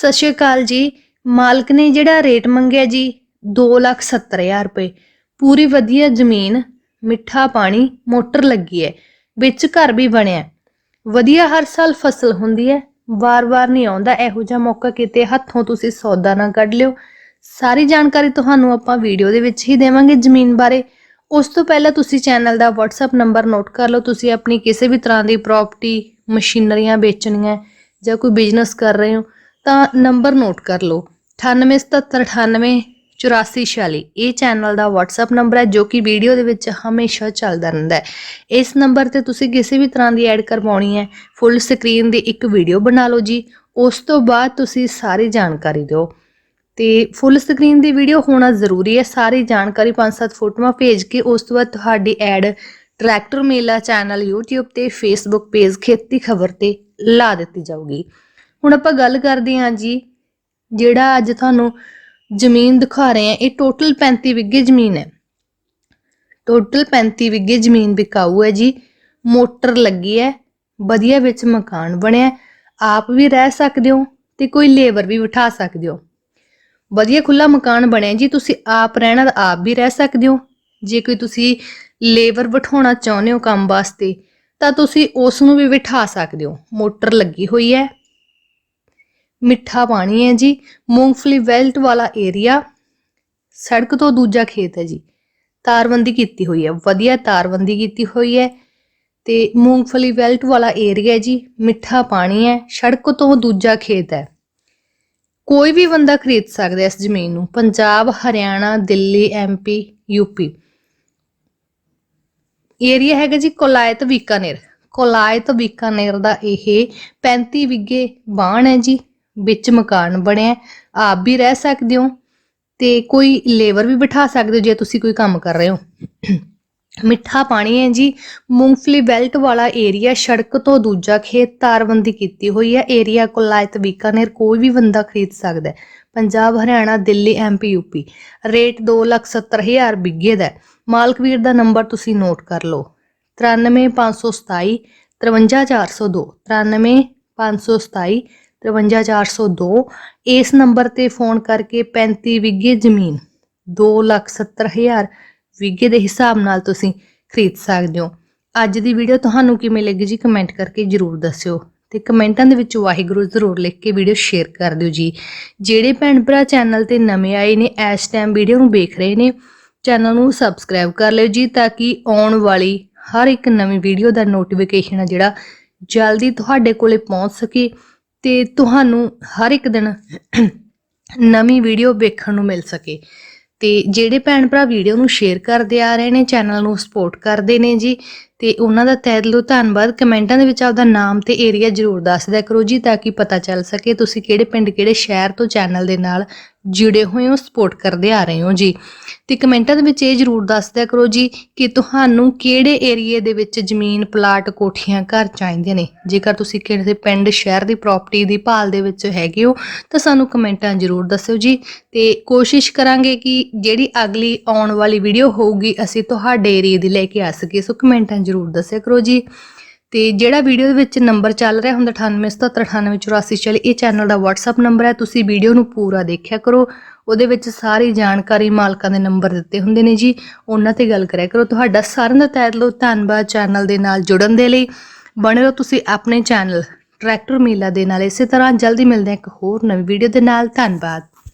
ਸਤਿ ਸ਼੍ਰੀ ਅਕਾਲ ਜੀ। ਮਾਲਕ ਨੇ ਜਿਹੜਾ ਰੇਟ ਮੰਗਿਆ ਜੀ 270000 ਰੁਪਏ। ਪੂਰੀ ਵਧੀਆ ਜ਼ਮੀਨ, ਮਿੱਠਾ ਪਾਣੀ, ਮੋਟਰ ਲੱਗੀ ਹੈ, ਵਿੱਚ ਘਰ ਵੀ ਬਣਿਆ। ਵਧੀਆ ਹਰ ਸਾਲ ਫਸਲ ਹੁੰਦੀ ਹੈ ਵਾਰ-ਵਾਰ ਨਹੀਂ ਆਉਂਦਾ। ਇਹੋ ਜਿਹਾ ਮੌਕਾ ਕਿਤੇ ਹੱਥੋਂ ਤੁਸੀਂ ਸੌਦਾ ਨਾ ਕੱਢ ਲਿਓ। ਸਾਰੀ ਜਾਣਕਾਰੀ ਤੁਹਾਨੂੰ ਆਪਾਂ ਵੀਡੀਓ ਦੇ ਵਿੱਚ ਹੀ ਦੇਵਾਂਗੇ ਜ਼ਮੀਨ ਬਾਰੇ। ਉਸ ਤੋਂ ਪਹਿਲਾਂ ਤੁਸੀਂ ਚੈਨਲ ਦਾ WhatsApp ਨੰਬਰ ਨੋਟ ਕਰ ਲਓ। ਤੁਸੀਂ ਆਪਣੀ ਕਿਸੇ ਵੀ ਤਰ੍ਹਾਂ ਦੀ ਪ੍ਰਾਪਰਟੀ ਮਸ਼ੀਨਰੀਆਂ ਵੇਚਣੀਆਂ ਜਾਂ ਕੋਈ ਬਿਜ਼ਨਸ ਕਰ ਰਹੇ ਹੋ ਤਾਂ ਨੰਬਰ ਨੋਟ ਕਰ ਲਓ। 9877988446 ਇਹ ਚੈਨਲ ਦਾ WhatsApp ਨੰਬਰ ਹੈ, ਜੋ ਕਿ ਵੀਡੀਓ ਦੇ ਵਿੱਚ ਹਮੇਸ਼ਾ ਚੱਲਦਾ ਰਹਿੰਦਾ ਹੈ। ਇਸ ਨੰਬਰ ਤੇ ਤੁਸੀਂ ਕਿਸੇ ਵੀ ਤਰ੍ਹਾਂ ਦੀ ਐਡ ਕਰਵਾਉਣੀ ਹੈ ਫੁੱਲ ਸਕਰੀਨ ਦੀ ਇੱਕ ਵੀਡੀਓ ਬਣਾ ਲਓ ਜੀ। ਉਸ ਤੋਂ ਬਾਅਦ ਤੁਸੀਂ ਸਾਰੀ ਜਾਣਕਾਰੀ ਦਿਓ। ਤੇ ਫੁੱਲ ਸਕਰੀਨ ਦੀ ਵੀਡੀਓ ਹੋਣਾ ਜ਼ਰੂਰੀ ਹੈ। ਸਾਰੀ ਜਾਣਕਾਰੀ 5-7 ਫੋਟੋਆਂ ਭੇਜ ਕੇ ਉਸ ਤੋਂ ਬਾਅਦ ਤੁਹਾਡੀ ad tractor Mela channel YouTube ਤੇ Facebook ਪੇਜ ਖੇਤੀ ਖਬਰ ਤੇ ਲਾ ਦਿੱਤੀ ਜਾਊਗੀ। ਹੁਣ ਆਪਾਂ ਗੱਲ ਕਰਦੇ ਹਾਂ ਜੀ, ਜਿਹੜਾ ਅੱਜ ਤੁਹਾਨੂੰ ਜ਼ਮੀਨ ਦਿਖਾ ਰਹੇ ਹਾਂ, ਇਹ ਟੋਟਲ 35 ਵਿਗੇ ਜ਼ਮੀਨ ਹੈ। ਟੋਟਲ 35 ਵਿਗੇ ਜ਼ਮੀਨ ਵਿਕਾਊ ਹੈ ਜੀ, ਮੋਟਰ ਲੱਗੀ ਹੈ, ਵਧੀਆ ਵਿੱਚ ਮਕਾਨ ਬਣਿਆ ਆਪ ਵੀ ਰਹਿ ਸਕਦੇ ਹੋ ਤੇ ਕੋਈ ਲੇਬਰ ਵੀ ਬਿਠਾ ਸਕਦੇ ਹੋ। ਵਧੀਆ ਖੁੱਲਾ ਮਕਾਨ ਬਣਿਆ ਜੀ, ਤੁਸੀਂ ਆਪ ਰਹਿਣਾ ਤਾਂ ਆਪ ਵੀ ਰਹਿ ਸਕਦੇ ਹੋ। ਜੇ ਕੋਈ ਤੁਸੀਂ ਲੇਬਰ ਬਿਠਾਉਣਾ ਚਾਹੁੰਦੇ ਹੋ ਕੰਮ ਵਾਸਤੇ, ਤਾਂ ਤੁਸੀਂ ਉਸ ਨੂੰ ਵੀ ਬਿਠਾ ਸਕਦੇ ਹੋ। ਮੋਟਰ ਲੱਗੀ ਹੋਈ ਹੈ ਮਿੱਠਾ ਪਾਣੀ ਹੈ ਜੀ, ਮੂੰਗਫਲੀ ਵੈਲਟ ਵਾਲਾ ਏਰੀਆ ਸੜਕ ਤੋਂ ਦੂਜਾ ਖੇਤ ਹੈ ਜੀ। ਤਾਰਬੰਦੀ ਕੀਤੀ ਹੋਈ ਹੈ, ਵਧੀਆ ਤਾਰਬੰਦੀ ਕੀਤੀ ਹੋਈ ਹੈ ਤੇ ਮੂੰਗਫਲੀ ਵੈਲਟ ਵਾਲਾ ਏਰੀਆ ਹੈ ਜੀ, ਮਿੱਠਾ ਪਾਣੀ ਹੈ, ਸੜਕ ਤੋਂ ਦੂਜਾ ਖੇਤ ਹੈ। ਕੋਈ ਵੀ ਬੰਦਾ ਖਰੀਦ ਸਕਦਾ ਇਸ ਜ਼ਮੀਨ ਨੂੰ, Punjab, Haryana, Delhi MP UP area ਹੈਗਾ ਜੀ ਕੋਲਾਇਤ ਬੀਕਾਨੇਰ। ਕੋਲਾਇਤ ਬੀਕਾਨੇਰ ਦਾ ਇਹ 35 ਵਿਗੇ ਬਾਣ ਹੈ ਜੀ। ਵਿੱਚ ਮਕਾਨ ਬਣਿਆ ਆਪ ਵੀ ਰਹਿ ਸਕਦੇ ਹੋ ਤੇ ਕੋਈ ਲੇਬਰ ਵੀ ਬਿਠਾ ਸਕਦੇ ਹੋ ਜੇ ਤੁਸੀਂ ਕੋਈ ਕੰਮ ਕਰ ਰਹੇ ਹੋ। ਮਿੱਠਾ ਪਾਣੀ ਹੈ ਜੀ, ਮੂੰਗਫਲੀ ਬੈਲਟ ਵਾਲਾ ਏਰੀਆ ਸੜਕ ਤੋਂ ਦੂਜਾ ਖੇਤ ਤਾਰਬੰਦੀ ਕੀਤੀ ਹੋਈ ਹੈ ਏਰੀਆ ਕੋਲਾਇਤ ਬੀਕਾਨੇਰ ਕੋਈ ਵੀ ਬੰਦਾ ਖਰੀਦ ਸਕਦਾ ਹੈ। Punjab, Haryana, Delhi MP UP rate 270000 ਬਿੱਗੇ ਦਾ ਹੈ। ਮਾਲਕ ਵੀਰ ਦਾ ਨੰਬਰ ਤੁਸੀਂ ਨੋਟ ਕਰ ਲਓ। 93527 53402 93527 53402 ਇਸ ਨੰਬਰ ਤੇ ਫੋਨ ਕਰਕੇ 35 ਵਿਗੇ ਜ਼ਮੀਨ 270000 ਵਿਗੇ ਦੇ ਹਿਸਾਬ ਨਾਲ ਤੁਸੀਂ ਖਰੀਦ ਸਕਦੇ ਹੋ। ਅੱਜ ਦੀ ਵੀਡੀਓ ਤੁਹਾਨੂੰ ਕਿਵੇਂ ਲੱਗੀ ਜੀ ਕਮੈਂਟ ਕਰਕੇ ਜਰੂਰ ਦੱਸਿਓ ਤੇ ਕਮੈਂਟਾਂ ਦੇ ਵਿੱਚ ਵਾਹਿਗੁਰੂ ਜ਼ਰੂਰ ਲਿਖ ਕੇ ਵੀਡੀਓ ਸ਼ੇਅਰ ਕਰ ਦਿਓ ਜੀ। ਜਿਹੜੇ ਭੈਣ ਭਰਾ ਚੈਨਲ ਤੇ ਨਵੇਂ ਆਏ ਨੇ, ਇਸ ਟਾਈਮ ਵੀਡੀਓ ਨੂੰ ਵੇਖ ਰਹੇ ਨੇ ਚੈਨਲ ਨੂੰ ਸਬਸਕ੍ਰਾਈਬ ਕਰ ਲਿਓ ਜੀ ਤਾਂ ਕਿ ਆਉਣ ਵਾਲੀ ਹਰ ਇੱਕ ਨਵੀਂ ਵੀਡੀਓ ਦਾ ਨੋਟੀਫਿਕੇਸ਼ਨ ਹੈ ਜਿਹੜਾ ਜਲਦੀ ਤੁਹਾਡੇ ਕੋਲੇ ਪਹੁੰਚ ਸਕੇ। ਤੇ ਤੁਹਾਨੂੰ ਹਰ ਇੱਕ ਦਿਨ ਨਵੀਂ ਵੀਡੀਓ ਵੇਖਣ ਨੂੰ ਮਿਲ ਸਕੇ। ਤੇ ਜਿਹੜੇ ਭੈਣ ਭਰਾ ਵੀਡੀਓ ਨੂੰ ਸ਼ੇਅਰ ਕਰਦੇ ਆ ਰਹੇ ਨੇ ਚੈਨਲ ਨੂੰ ਸਪੋਰਟ ਕਰਦੇ ਨੇ ਜੀ ਤੇ ਉਹਨਾਂ ਦਾ ਤਹਿ ਦਿਲੋਂ ਧੰਨਵਾਦ। ਕਮੈਂਟਾਂ ਦੇ ਵਿੱਚ ਆਪਦਾ ਨਾਮ ਤੇ ਏਰੀਆ ਜਰੂਰ ਦੱਸ ਦਿਆ ਕਰੋ ਜੀ, ਤਾਂ ਕਿ ਪਤਾ ਚੱਲ ਸਕੇ ਤੁਸੀਂ ਕਿਹੜੇ ਪਿੰਡ, ਕਿਹੜੇ ਸ਼ਹਿਰ ਤੋਂ ਚੈਨਲ ਦੇ ਨਾਲ ਜੁੜੇ ਹੋਏ ਹੋ ਸਪੋਰਟ ਕਰਦੇ ਆ ਰਹੇ ਹੋ ਜੀ। ਤੇ ਕਮੈਂਟਾਂ ਦੇ ਵਿੱਚ ਇਹ ਜਰੂਰ ਦੱਸ ਦਿਆ ਕਰੋ ਜੀ ਕਿ ਤੁਹਾਨੂੰ ਕਿਹੜੇ ਏਰੀਏ ਦੇ ਵਿੱਚ ਜ਼ਮੀਨ ਪਲਾਟ ਕੋਠੀਆਂ, ਘਰ ਚਾਹੀਦੇ ਨੇ? ਜੇਕਰ ਤੁਸੀਂ ਕਿਸੇ ਪਿੰਡ, ਸ਼ਹਿਰ ਦੀ ਪ੍ਰਾਪਰਟੀ ਦੀ ਭਾਲ ਦੇ ਵਿੱਚ ਹੈਗੇ ਹੋ, ਤਾਂ ਸਾਨੂੰ ਕਮੈਂਟਾਂ ਜਰੂਰ ਦੱਸਿਓ ਜੀ। ਤੇ ਕੋਸ਼ਿਸ਼ ਕਰਾਂਗੇ ਕਿ ਜਿਹੜੀ ਅਗਲੀ ਆਉਣ ਵਾਲੀ ਵੀਡੀਓ ਹੋਊਗੀ, ਅਸੀਂ ਤੁਹਾਡੇ ਏਰੀਏ ਦੀ ਲੈ ਕੇ ਆ ਸਕੀਏ। ਸੋ ਕਮੈਂਟਾਂ ਜਰੂਰ ਦੱਸਿਆ ਕਰੋ ਜੀ। ਤੇ ਜਿਹੜਾ ਵੀਡੀਓ ਦੇ ਵਿੱਚ ਨੰਬਰ ਚੱਲ ਰਿਹਾ ਹੁੰਦਾ 9877988444 ਇਹ ਚੈਨਲ ਦਾ WhatsApp ਨੰਬਰ ਹੈ। ਤੁਸੀਂ ਵੀਡੀਓ ਨੂੰ ਪੂਰਾ ਦੇਖਿਆ ਕਰੋ। ਉਹਦੇ ਵਿੱਚ ਸਾਰੀ ਜਾਣਕਾਰੀ ਮਾਲਕਾਂ ਦੇ ਨੰਬਰ ਦਿੱਤੇ ਹੁੰਦੇ ਨੇ ਜੀ। ਉਹਨਾਂ ਤੇ ਗੱਲ ਕਰਿਆ ਕਰੋ। ਤੁਹਾਡਾ ਸਾਰਿਆਂ ਦਾ ਤਹਿ ਦਿਲੋਂ ਧੰਨਵਾਦ ਚੈਨਲ ਦੇ ਨਾਲ ਜੁੜਨ ਦੇ ਲਈ। ਬਣੇ ਰਹੋ ਤੁਸੀਂ ਆਪਣੇ ਚੈਨਲ ਟਰੈਕਟਰ ਮੇਲਾ ਦੇ ਨਾਲ। ਇਸੇ ਤਰ੍ਹਾਂ ਜਲਦੀ ਮਿਲਦੇ ਹਾਂ ਇੱਕ ਹੋਰ ਨਵੀਂ ਵੀਡੀਓ ਦੇ ਨਾਲ। ਧੰਨਵਾਦ।